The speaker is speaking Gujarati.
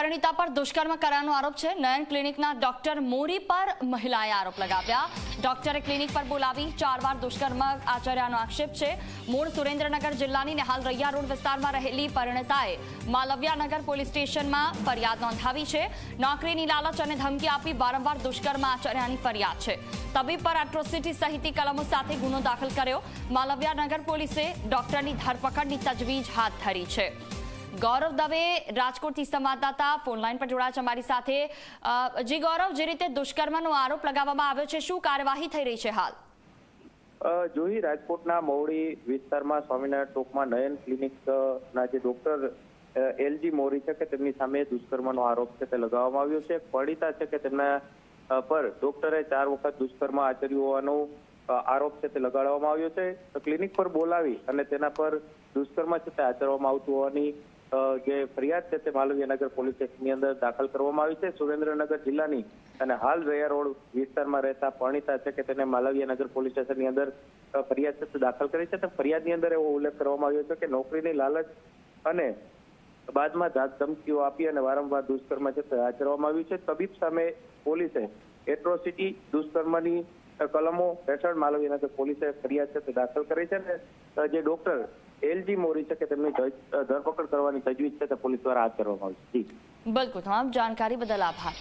પરિણીતા પર દુષ્કર્મ કર્યાનો આરોપ છે. નયન ક્લિનિકના ડોક્ટર મોરી પર મહિલાએ આરોપ લગાવ્યા. ડોક્ટરે ક્લિનિક પર બોલાવી ચાર વાર દુષ્કર્મ આચર્યાનો આક્ષેપ છે. મૂળ સુરેન્દ્રનગર જિલ્લાની નેહાલ રૈયા રોડ વિસ્તારમાં રહેલી પરિણીતાએ માલવ્યાનગર પોલીસ સ્ટેશનમાં ફરિયાદ નોંધાવી છે. નોકરીની લાલચ અને ધમકી આપી વારંવાર દુષ્કર્મ આચર્યાની ફરિયાદ છે. તબીબ પર એટ્રોસિટી સહિતની કલમો સાથે ગુનો દાખલ કર્યો. માલવ્યાનગર પોલીસે ડોક્ટરની ધરપકડની તજવીજ હાથ ધરી છે. ગૌરવ દવે, રાજકોટથી સંવાદદાતા ફોનલાઈન પર જોડાયા છે અમારી સાથે. જી ગૌરવ, જે રીતે દુષ્કર્મનો આરોપ લગાવવામાં આવ્યો છે, શું કાર્યવાહી થઈ રહી છે હાલ? જોઈ રાજકોટના મોવડી વિસ્તારમાં સ્વામિનારાયણ ચોકમાં નયન ક્લિનિકના જે ડોક્ટર એલજી મોરી છે કે તેમની સામે દુષ્કર્મનો આરોપ છે તે લગાવવામાં આવ્યો છે. પડીતા છે કે તેમના પર ડોક્ટરે ચાર વખત દુષ્કર્મ આચર્યું હોવાનો આરોપ છે તે લગાડવામાં આવ્યો છે. ક્લિનિક પર બોલાવી અને તેના પર દુષ્કર્મ છે તે આચરવામાં આવતું હોવાની જે ફરિયાદ છે તે માલવીયનગર પોલીસ સ્ટેશનની અંદર દાખલ કરવામાં આવી છે. સુરેન્દ્રનગર જિલ્લાની અને હાલ રૈયા રોડ વિસ્તારમાં રહેતા પરણિતા છે કે તેને માલવીયનગર પોલીસ સ્ટેશનની અંદર ફરિયાદ છે તે દાખલ કરી છે. તો ફરિયાદની અંદર એવો ઉલ્લેખ કરવામાં આવ્યો છે કે નોકરીની લાલચ અને બાદમાં જાત ધમકીઓ આપી અને વારંવાર દુષ્કર્મ છે તે આચરવામાં આવ્યું છે. તબીબ સામે પોલીસે એટ્રોસિટી દુષ્કર્મની કલમો હેઠળ માલવીનગર પોલીસે ફરિયાદ છે તે દાખલ કરી છે અને જે ડોક્ટર એલજી મોરી છે કે તેમની ધરપકડ કરવાની તજવીજ છે તે પોલીસ દ્વારા હાથ ધરવામાં આવી છે. બિલકુલ, તમામ જાણકારી બદલ આભાર.